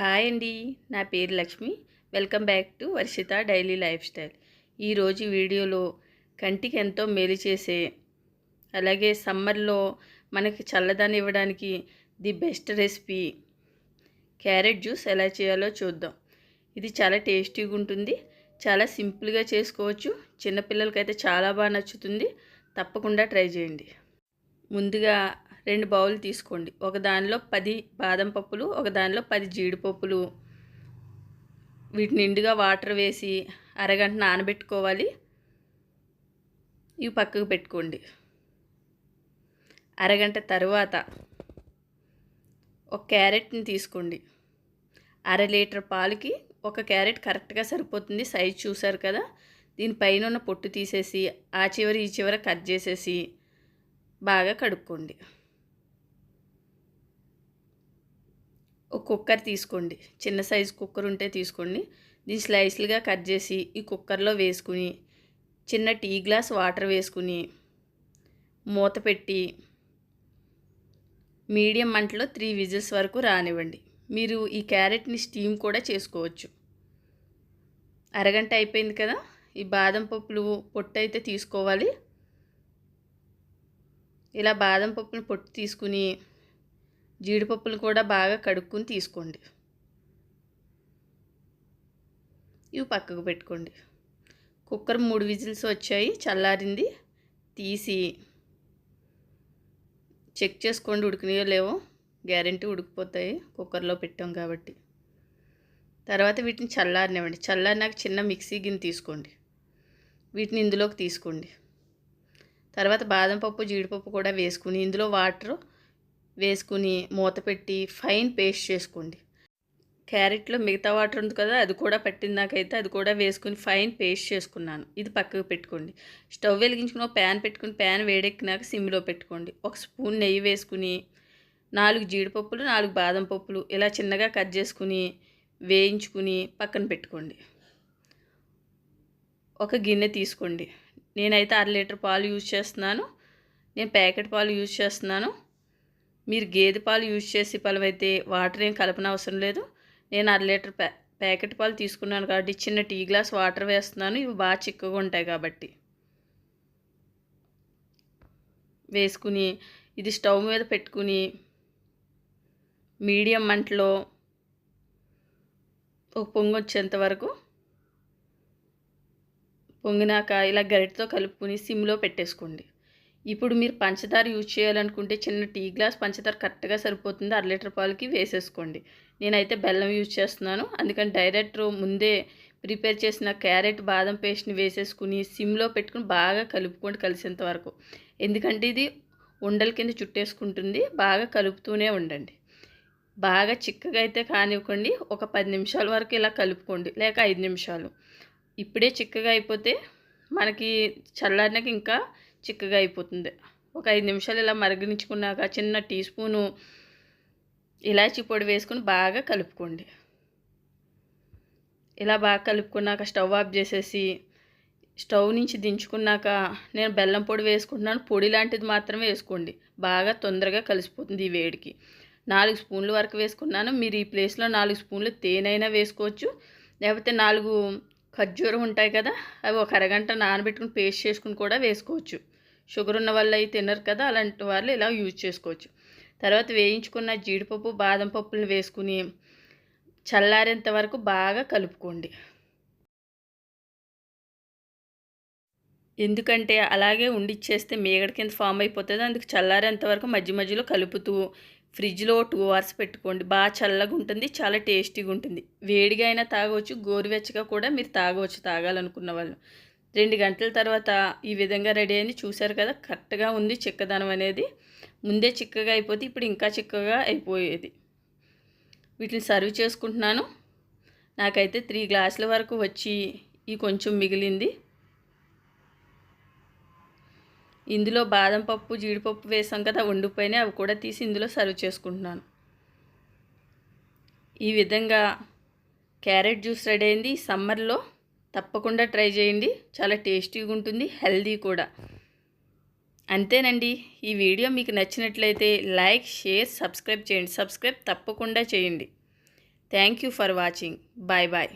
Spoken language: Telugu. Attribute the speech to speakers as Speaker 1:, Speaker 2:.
Speaker 1: హాయ్ అండి. నా పేరు Lakshmi. Welcome back to Varshitha daily life style. ఈరోజు వీడియోలో కంటికి ఎంతో మేలు చేసే అలాగే సమ్మర్లో మనకి చల్లదాన్ని ఇవ్వడానికి the best recipe carrot juice ఎలా చేయాలో చూద్దాం. ఇది చాలా టేస్టీగా ఉంటుంది. చాలా సింపుల్గా చేసుకోవచ్చు. చిన్నపిల్లలకైతే చాలా బాగా నచ్చుతుంది. తప్పకుండా ట్రై చేయండి. ముందుగా రెండు బౌల్ తీసుకోండి. ఒక దానిలో పది బాదం పప్పులు ఒక దానిలో పది జీడిపప్పులు. వీటిని నిండుగా వాటర్ వేసి అరగంట నానబెట్టుకోవాలి. ఇవి పక్కకు పెట్టుకోండి. అరగంట తర్వాత ఒక క్యారెట్ని తీసుకోండి. అర లీటర్ పాలకి ఒక క్యారెట్ కరెక్ట్గా సరిపోతుంది సైజ్ చూసారు కదా? దీనిపైన ఉన్న పొట్టు తీసేసి ఆ చివరి ఈ చివర కట్ చేసేసి బాగా కడుక్కోండి. ఒక కుక్కర్ తీసుకోండి. చిన్న సైజు కుక్కర్ ఉంటే తీసుకోండి. దీన్ని స్లైస్లుగా కట్ చేసి ఈ కుక్కర్లో వేసుకుని చిన్న టీ గ్లాస్ వాటర్ వేసుకుని మూత పెట్టి మీడియం మంటలో త్రీ విజిల్స్ వరకు రానివ్వండి. మీరు ఈ క్యారెట్ని స్టీమ్ కూడా చేసుకోవచ్చు. అరగంట అయిపోయింది కదా ఈ బాదం పప్పులు పొట్టు అయితే తీసుకోవాలి. ఇలా బాదం పప్పులు పొట్టు తీసుకుని జీడిపప్పులు కూడా బాగా కడుక్కుని తీసుకోండి. ఇవి పక్కకు పెట్టుకోండి. కుక్కర్ మూడు విజిల్స్ వచ్చాయి చల్లారింది. తీసి చెక్ చేసుకోండి ఉడికినాయో లేవో. గ్యారంటీ ఉడికిపోతాయి కుక్కర్లో పెట్టాం కాబట్టి. తర్వాత వీటిని చల్లారినివ్వండి. చల్లారినాక చిన్న మిక్సీ గిన్నె తీసుకోండి. వీటిని ఇందులోకి తీసుకోండి. తర్వాత బాదం పప్పు జీడిపప్పు కూడా వేసుకుని ఇందులో వాటర్ వేసుకుని మూత పెట్టి ఫైన్ పేస్ట్ చేసుకోండి. క్యారెట్లో మిగతా వాటర్ ఉంది కదా అది కూడా పెట్టిందాకైతే అది కూడా వేసుకుని ఫైన్ పేస్ట్ చేసుకున్నాను. ఇది పక్కకు పెట్టుకోండి. స్టవ్ వెలిగించుకుని ఒక ప్యాన్ పెట్టుకుని ప్యాన్ వేడెక్కినాక సిమ్లో పెట్టుకోండి. ఒక స్పూన్ నెయ్యి వేసుకుని నాలుగు జీడిపప్పులు నాలుగు బాదం పప్పులు ఇలా చిన్నగా కట్ చేసుకుని వేయించుకుని పక్కన పెట్టుకోండి. ఒక గిన్నె తీసుకోండి. నేనైతే అర లీటర్ పాలు యూజ్ చేస్తున్నాను. నేను ప్యాకెట్ పాలు యూజ్ చేస్తున్నాను. మీరు గేదె పాలు యూజ్ చేసి పలవైతే వాటర్ ఏం కలపనవసరం లేదు. నేను అర లీటర్ ప్యా ప్యాకెట్ పాలు తీసుకున్నాను కాబట్టి చిన్న టీ గ్లాస్ వాటర్ వేస్తున్నాను. ఇవి బాగా చిక్కగా ఉంటాయి కాబట్టి. వేసుకుని ఇది స్టవ్ మీద పెట్టుకుని మీడియం మంటలో ఒక పొంగు వచ్చేంత వరకు పొంగినాక ఇలా గరిటతో కలుపుకుని సిమ్లో పెట్టేసుకోండి. ఇప్పుడు మీరు పంచదార యూజ్ చేయాలనుకుంటే చిన్న టీ గ్లాస్ పంచదార కరెక్ట్గా సరిపోతుంది. అర లీటర్ పాలకి వేసేసుకోండి. నేనైతే బెల్లం యూజ్ చేస్తున్నాను. అందుకని డైరెక్ట్ ముందే ప్రిపేర్ చేసిన క్యారెట్ బాదం పేస్ట్ని వేసేసుకుని సిమ్లో పెట్టుకుని బాగా కలుపుకోండి కలిసేంత వరకు. ఎందుకంటే ఇది ఉండల కింద చుట్టేసుకుంటుంది. బాగా కలుపుతూనే ఉండండి. బాగా చిక్కగా అయితే కానివ్వకండి. ఒక పది నిమిషాల వరకు ఇలా కలుపుకోండి. లేక ఐదు నిమిషాలు. ఇప్పుడే చిక్కగా అయిపోతే మనకి చల్లారినాక ఇంకా చిక్కగా అయిపోతుంది. ఒక ఐదు నిమిషాలు ఇలా మరిగించుకున్నాక చిన్న టీ స్పూను ఇలాచీ పొడి వేసుకుని బాగా కలుపుకోండి. ఇలా బాగా కలుపుకున్నాక స్టవ్ ఆఫ్ చేసేసి స్టవ్ నుంచి దించుకున్నాక నేను బెల్లం పొడి వేసుకుంటున్నాను. పొడి లాంటిది మాత్రమే వేసుకోండి. బాగా తొందరగా కలిసిపోతుంది ఈ వేడికి. నాలుగు స్పూన్ల వరకు వేసుకున్నాను. మీరు ఈ ప్లేస్లో నాలుగు స్పూన్లు తేనైనా వేసుకోవచ్చు. లేకపోతే నాలుగు ఖర్జూరం ఉంటాయి కదా అవి ఒక అరగంట నానబెట్టుకుని పేస్ట్ చేసుకుని కూడా వేసుకోవచ్చు. షుగర్ ఉన్న వాళ్ళు అయితే తినరు కదా అలాంటి వాళ్ళు ఇలా యూజ్ చేసుకోవచ్చు. తర్వాత వేయించుకున్న జీడిపప్పు బాదం పప్పులను వేసుకుని చల్లారేంత వరకు బాగా కలుపుకోండి. ఎందుకంటే అలాగే ఉండిచ్చేస్తే మేగడ కింద ఫామ్ అయిపోతుంది అందుకు చల్లారేంత వరకు మధ్య మధ్యలో కలుపుతూ ఫ్రిడ్జ్లో టూ అవర్స్ పెట్టుకోండి. బాగా చల్లగా ఉంటుంది చాలా టేస్టీగా ఉంటుంది. వేడిగా అయినా తాగవచ్చు గోరువెచ్చగా కూడా మీరు తాగవచ్చు తాగాలనుకున్న వాళ్ళు. రెండు గంటల తర్వాత ఈ విధంగా రెడీ అయింది. చూశారు కదా కరెక్ట్గా ఉంది చిక్కదనం అనేది. ముందే చిక్కగా అయిపోతే ఇప్పుడు ఇంకా చిక్కగా అయిపోయేది. వీటిని సర్వ్ చేసుకుంటున్నాను. నాకైతే త్రీ గ్లాసుల వరకు వచ్చి ఈ కొంచెం మిగిలింది. ఇందులో బాదం పప్పు జీడిపప్పు వేసాం కదా వండిపోయినాయి అవి కూడా తీసి ఇందులో సర్వ్ చేసుకుంటున్నాను. ఈ విధంగా క్యారెట్ జ్యూస్ రెడీ అయింది. సమ్మర్లో తప్పకుండా ట్రై చేయండి. చాలా టేస్టీగా ఉంటుంది హెల్దీ కూడా. అంతేనండి. ఈ వీడియో మీకు నచ్చినట్లయితే లైక్ షేర్ సబ్స్క్రైబ్ చేయండి. సబ్స్క్రైబ్ తప్పకుండా చేయండి. Thank you for watching. Bye bye.